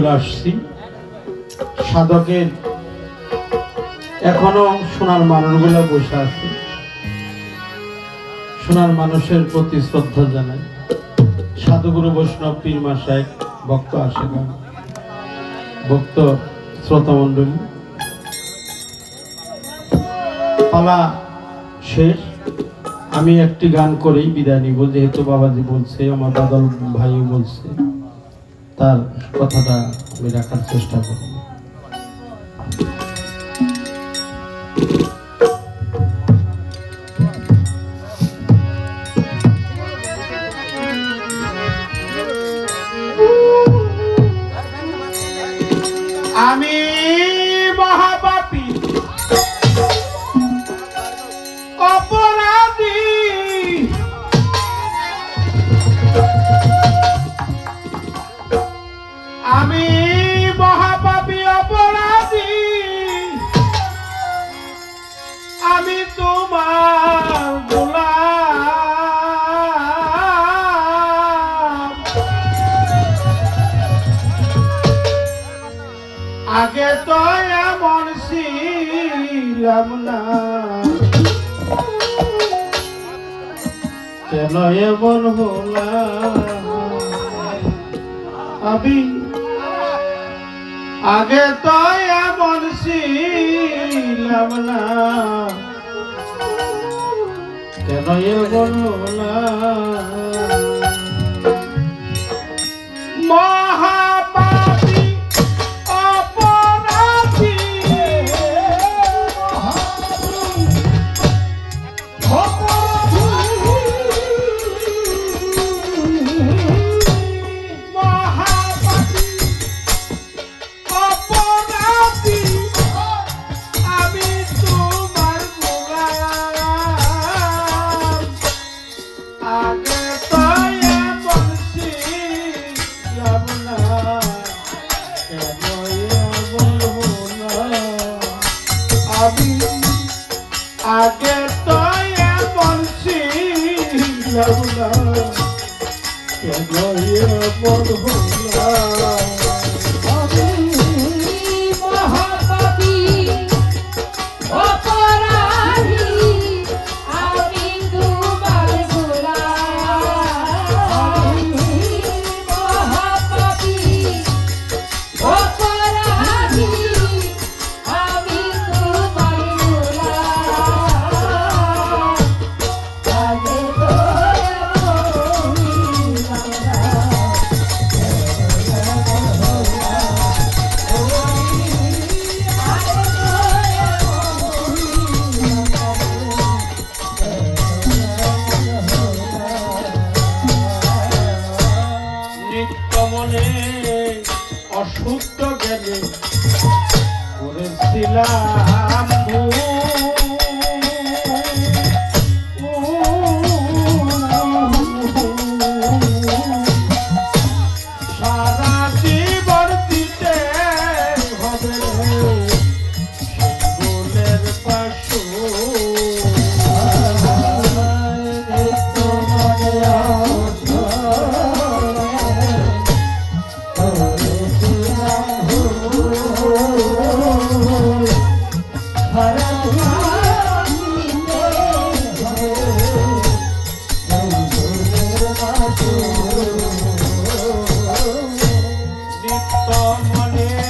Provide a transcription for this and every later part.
চলে আসছি। সাধকের এখনও সোনার মানুষগুলো বসে আছে। সোনার মানুষের প্রতি শ্রদ্ধা জানাই। সাধুগুরু বৈষ্ণব পীর মাসায় ভক্ত আসে ভক্ত শ্রোতা মণ্ডলী পালা শেষ। আমি একটি গান করেই বিদায় নিব, যেহেতু বাবাজি বলছে, আমার বাদল ভাই বলছে। তার কথাটা আমি রাখার চেষ্টা করব। আগে তো এমন ছিলাম না। কেন এমন আমি আগে তো এমন ছিলাম না। কেন এমন হলাম? আমি আগে তো এমন ছিলাম না কেন এমন হলাম? করেছিলাম মনে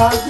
আগে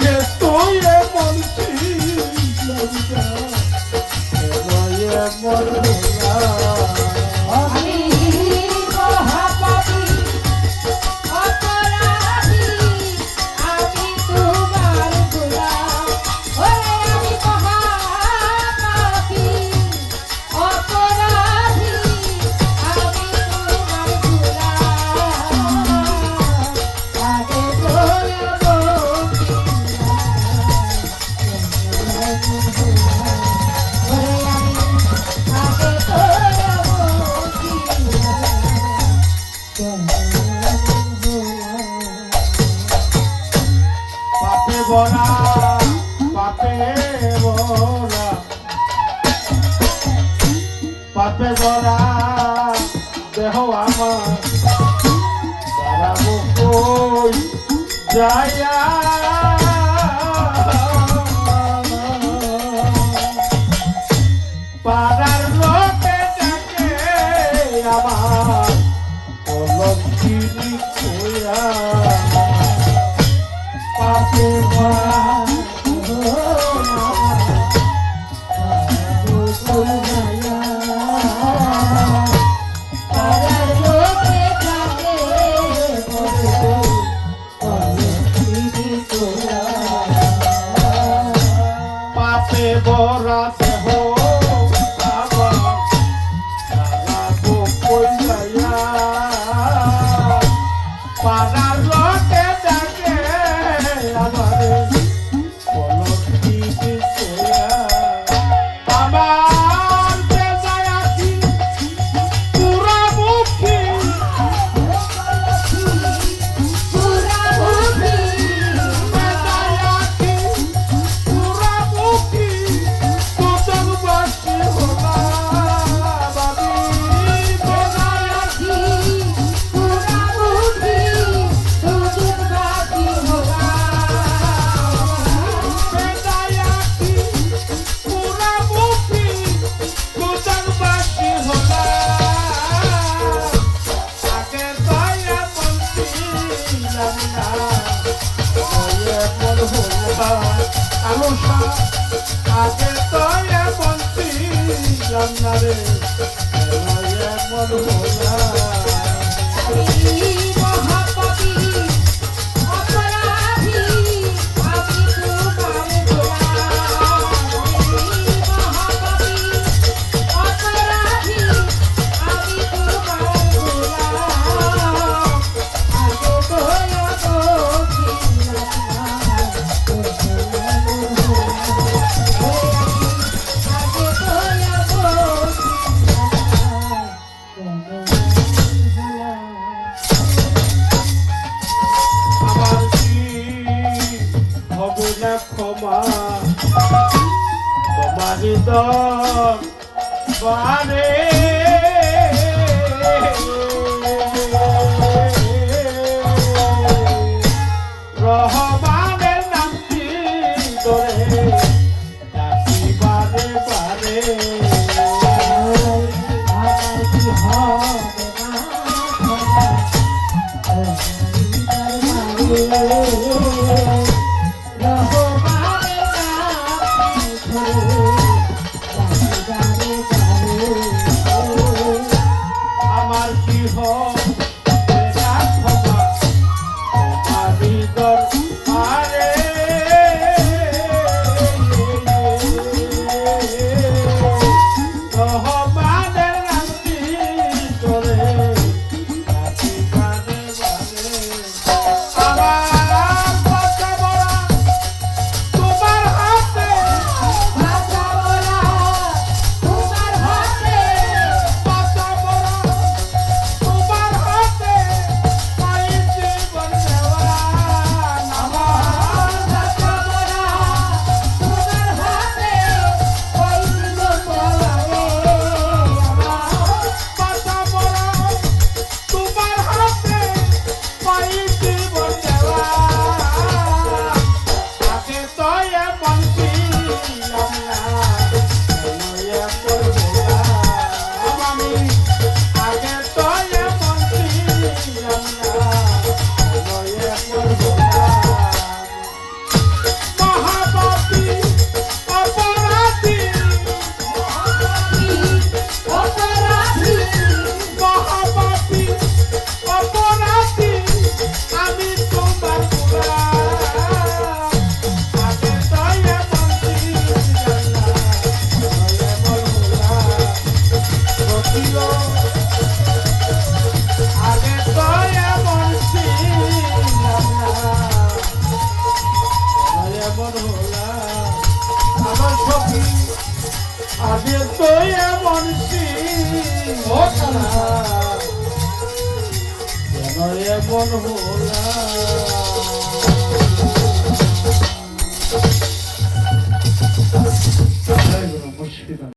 পাড়ার লোকে ডাকে আমার অলক্ষী খোয়া থাকে তয়ে বন্তি জান্নারে এমন ভোলা Oh. ભોલા એનો એ બોલ